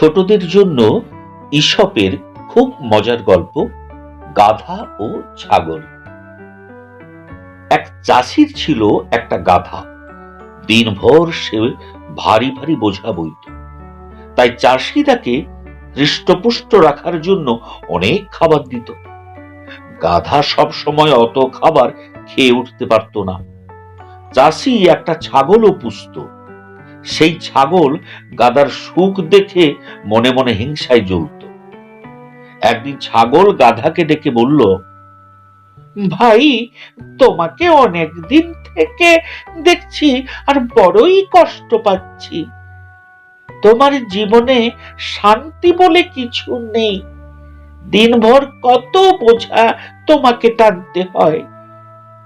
ছোটদের জন্য ঈশপের খুব মজার গল্প, গাধা ও ছাগল। এক চাষির ছিল একটা গাধা। দিনভর সে ভারী ভারী বোঝা বইত তাই চাষি তাকে হৃষ্টপুষ্ট রাখার জন্য অনেক খাবার দিত। গাধা সব সময় অত খাবার খেয়ে উঠতে পারত না। চাষি একটা ছাগলও পুষত। সেই ছাগল গাদার সুখ দেখে মনে মনে হিংসায় জ্বলত। একদিন ছাগল গাধাকে ডেকে বলল, ভাই, তোমাকে অনেক দিন থেকে দেখছি আর বড়ই কষ্ট পাচ্ছি। তোমার জীবনে শান্তি বলে কিছু নেই। দিনভর কত বোঝা তোমাকে টানতে হয়।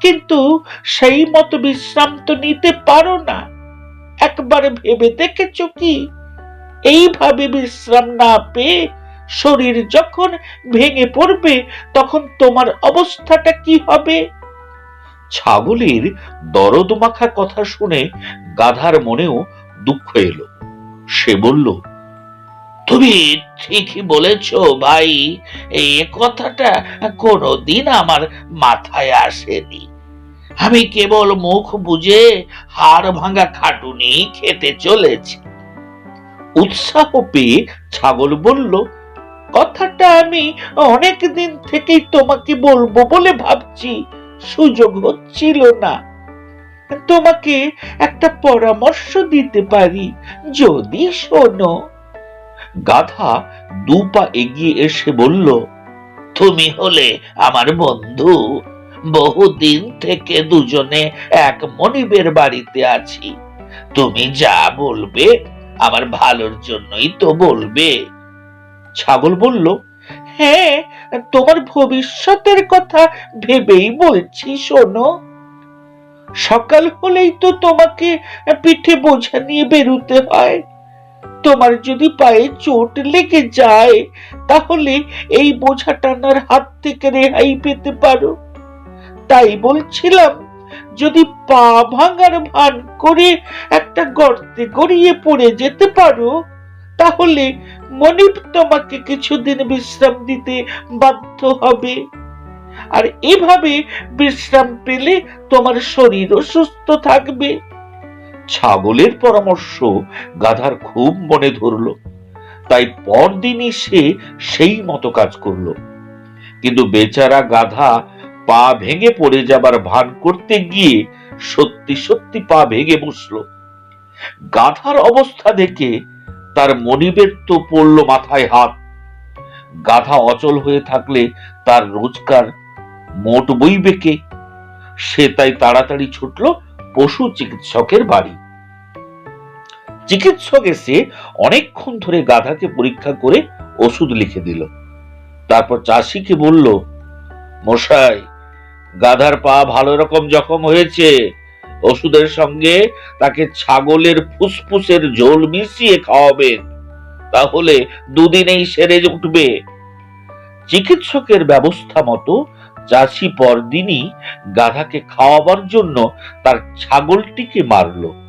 কিন্তু সেই মতো বিশ্রাম তো নিতে পারো না। একবার ভেবে দেখেছ কি? এইভাবে বিশ্রাম না পেয়ে শরীর যখন ভেঙে পড়বে, তখন তোমার অবস্থাটা কি হবে? ছাগলের দরদ মাখা কথা শুনে গাধার মনেও দুঃখ এলো। সে বলল, তুমি ঠিকই বলেছ ভাই এই কথাটা কোনোদিন আমার মাথায় আসেনি। আমি কেবল মুখ বুঝে হাড় ভাঙা খাটুনি খেতে চলেছি। উৎসাহ পেয়ে ছাগল বলল, কথাটা আমি অনেক দিন থেকেই তোমাকে বলব বলে ভাবছি, সুযোগ হচ্ছিল না। তোমাকে একটা পরামর্শ দিতে পারি, যদি শোনো। গাধা দু পা এগিয়ে এসে বলল, তুমি হলে আমার বন্ধু। বহুদিন থেকে দুজনে এক মনিবের বাড়িতে আছি। তুমি যা বলবে আমার ভালোর জন্যই তো বলবে। ছাগল বলল হ্যাঁ তোমার ভবিষ্যতের কথা ভেবেই বলছি, শোনো। সকাল হলেই তো তোমাকে পিঠে বোঝা নিয়ে বেরুতে হয়। তোমার যদি পায়ে চোট লেগে যায়, তাহলে এই বোঝা টানার হাত থেকে রেহাই পেতে পারো। তাই বলছিলাম, যদি পা ভাঙার ভান করে একটা গর্তে গড়িয়ে পড়ে যেতে পারো, তাহলে মনিব তোমাকে কিছুদিন বিশ্রাম দিতে বাধ্য হবে। আর এভাবে বিশ্রাম পেলে তোমার শরীরও সুস্থ থাকবে। ছাগলের পরামর্শ গাধার খুব মনে ধরলো। তাই পরদিনই সে সেই মতো কাজ করল। কিন্তু বেচারা গাধা পা ভেঙে পড়ে যাবার ভান করতে গিয়ে সত্যি সত্যি পা ভেঙে বসল। গাধার অবস্থা দেখে তার মনিবের তো পড়ল মাথায় হাত। গাধা অচল হয়ে থাকলে তার রোজগার মোট বইবে কে? সে তাই তাড়াতাড়ি ছুটল পশু চিকিৎসকের বাড়ি। চিকিৎসক এসে অনেকক্ষণ ধরে গাধাকে পরীক্ষা করে ওষুধ লিখে দিল। তারপর চাষিকে বলল, মশাই গাধার পা ভালো রকম জখম হয়েছে। ওষুধের সঙ্গে তাকে ছাগলের ফুসফুসের ঝোল মিশিয়ে খাওয়াবেন, তাহলে দুদিনেই সেরে উঠবে। চিকিৎসকের ব্যবস্থা মতো চাষি পরদিনই গাধাকে খাওয়াবার জন্য তার ছাগলটিকে মারলো।